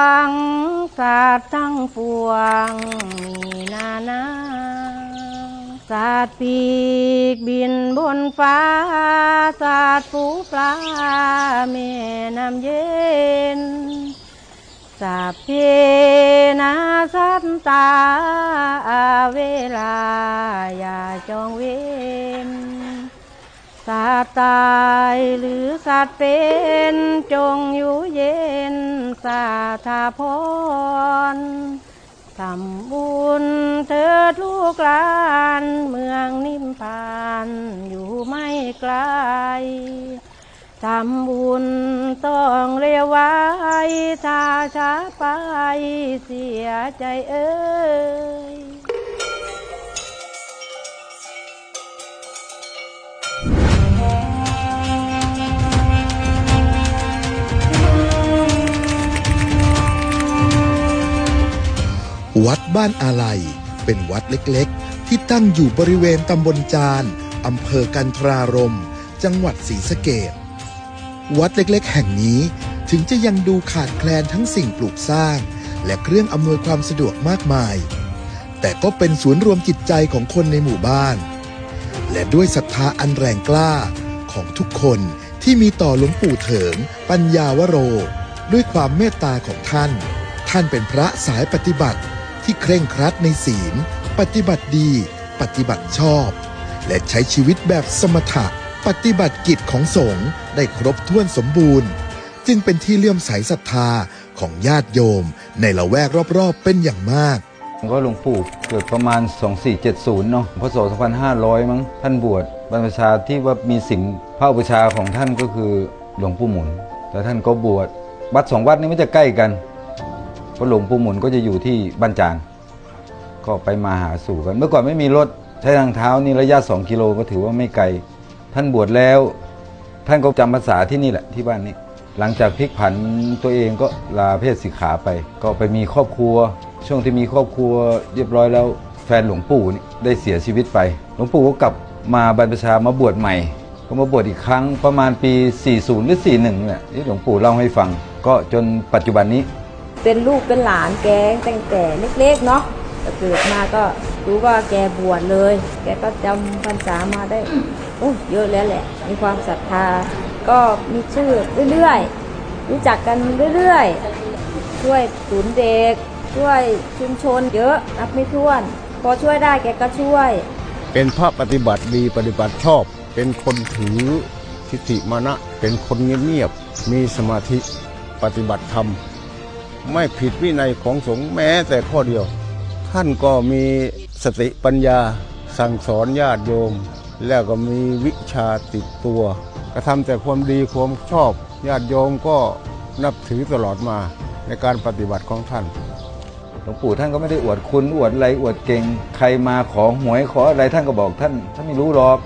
ตตวงศาสตร์ทั้งปวง มีนานาศาสตร์ปีกบินบนฟ้าศาสตร์ปูปลาแม่น้ำเย็นสัพเพนาสัตตาเวลา อย่าจองเว้น สัตว์ตายหรือสัตว์เป็นจงอยู่เย็นสาธาพรทำบุญเถิดลูกหลานเมืองนิมพานอยู่ไม่ไกลทำบุญต้องเรียวไว้ถ้าช้าไปเสียใจเอ้ย วัดบ้านอาลัย เป็นวัดเล็กๆ ที่ตั้งอยู่บริเวณตำบลจานอำเภอกันทรารม จังหวัดศรีสะเกดวัดเล็กๆ แห่งนี้ถึงจะยังดูขาดแคลนทั้งสิ่งปลูกสร้าง และเครื่องอำนวยความสะดวกมากมาย แต่ก็เป็นศูนย์รวมจิตใจของคนในหมู่บ้าน และด้วยศรัทธาอันแรงกล้าของทุกคนที่มีต่อหลวงปู่เถิง ปัญญาวโร ด้วยความเมตตาของท่าน ท่านเป็นพระสายปฏิบัติ ที่เคร่งครัดในศีล ปฏิบัติดี ปฏิบัติชอบ และใช้ชีวิตแบบสมถะ ปฏิบัติกิจของสงฆ์ได้ครบถ้วนสมบูรณ์ จึงเป็นที่เลื่อมใสศรัทธาของญาติโยม ในละแวกรอบๆเป็นอย่างมากก็หลวงปู่เกิดประมาณ 2470 เนาะพศ2500 มั้งท่านบวชบรรพชาที่ว่ามีสิ่งพระอุปชาของท่านก็คือหลวงปู่หมุน แต่ท่านก็บวชวัดสองวัดนี้ไม่จะใกล้กัน ราะหลวงปู่หมุนก็จะอยู่ที่บ้านจางก็ไปมาหาสู่กัน เมื่อก่อนไม่มีรถใช้ทางเท้านี่ระยะ 2 กิโลก็ถือว่าไม่ไกล ท่านบวชแล้ว ท่านก็จำภาษาที่นี่แหละที่บ้านนี้ หลังจากพลิกผันตัวเองก็ลาเพศสิกขาไป ก็ไปมีครอบครัว ช่วงที่มีครอบครัวเรียบร้อยแล้ว แฟนหลวงปู่นี่ได้เสียชีวิตไป หลวงปู่ก็กลับมาบรรพชามาบวชใหม่ ก็มาบวชอีกครั้งประมาณปี 40 หรือ 41เนี่ยที่หลวงปู่เล่าให้ฟัง ก็จนปัจจุบันนี้ เป็นลูกเป็นหลานแกตั้งแต่เล็กๆเนาะแต่เกิดมาก็รู้ว่าแกบวชเลย แกก็จำพรรษามาได้โอ้เยอะแล้วแหละ มีความศรัทธา ก็มีชื่อเรื่อยๆ รู้จักกันเรื่อยๆ ช่วยศูนย์เด็ก ช่วยชุมชนเยอะนับไม่ถ้วน พอช่วยได้แกก็ช่วย เป็นพระปฏิบัติดีปฏิบัติชอบ เป็นคนถือทิฏฐิมานะ เป็นคนเงียบๆ มีสมาธิปฏิบัติธรรม ไม่ผิดวินัยของสงฆ์แม้แต่ข้อเดียว ท่านก็มีสติปัญญาสั่งสอนญาติโยม แล้วก็มีวิชาติดตัว กระทำแต่ความดีความชอบ ญาติโยมก็นับถือตลอดมาในการปฏิบัติของท่านหลวงปู่ท่านก็ไม่ได้อวดคุณอวดอะไรอวดเก่ง ใครมาขอหวยขออะไรท่านก็บอกท่านท่านไม่รู้หรอก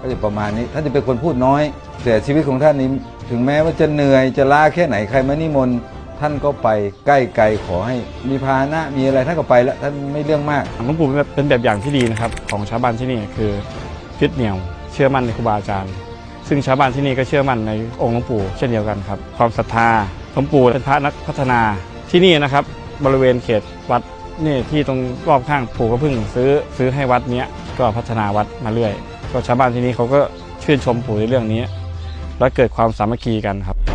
ก็จะประมาณนี้ ท่านจะเป็นคนพูดน้อย แต่ชีวิตของท่านนี้ถึงแม้ว่าจะเหนื่อยจะล้าแค่ไหนใครมานิมนต์ ท่านก็ไปใกล้ไกลขอให้มีพาหนะมีอะไรท่านก็ไปแล้วท่านไม่เรื่องมากหลวงปู่เป็นแบบอย่างที่ดีนะครับของชาวบ้านที่นี่คือยึดเหนี่ยวเชื่อมั่นในครูบาอาจารย์ ซึ่งชาวบ้านที่นี่ก็เชื่อมั่นในองค์หลวงปู่เช่นเดียวกันครับ ความศรัทธาหลวงปู่เป็นพระนักพัฒนาที่นี่นะครับ บริเวณเขตวัดนี่ที่ตรงรอบข้างปู่ก็เพิ่งซื้อซื้อให้วัดเนี้ยก็พัฒนาวัดมาเรื่อย ก็ชาวบ้านที่นี่เขาก็ชื่นชมปู่ในเรื่องนี้ และเกิดความสามัคคีกันครับ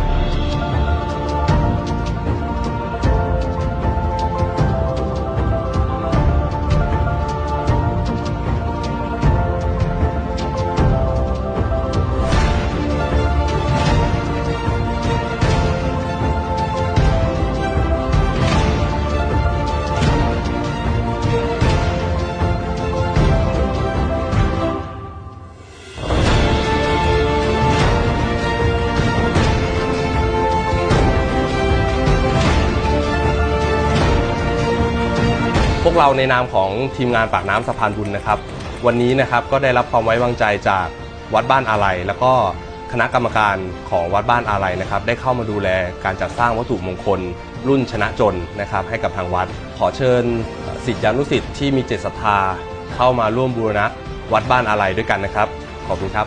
วกเราในนามของทีมงานปากน้ำสะพานบุญนะครับ วันนี้นะครับก็ได้รับความไว้วางใจจากวัดบ้านอาลัยแล้วก็คณะกรรมการของวัดบ้านอาลัยนะครับ ได้เข้ามาดูแลการจัดสร้างวัตถุมงคล รุ่นชนะจนนะครับ ให้กับทางวัด ขอเชิญสิทธิานุสิทธิ์ที่มีเจตศรัทธาเข้ามาร่วมบูรณะวัดบ้านอาลัยด้วยกันนะครับ ขอบคุณครับ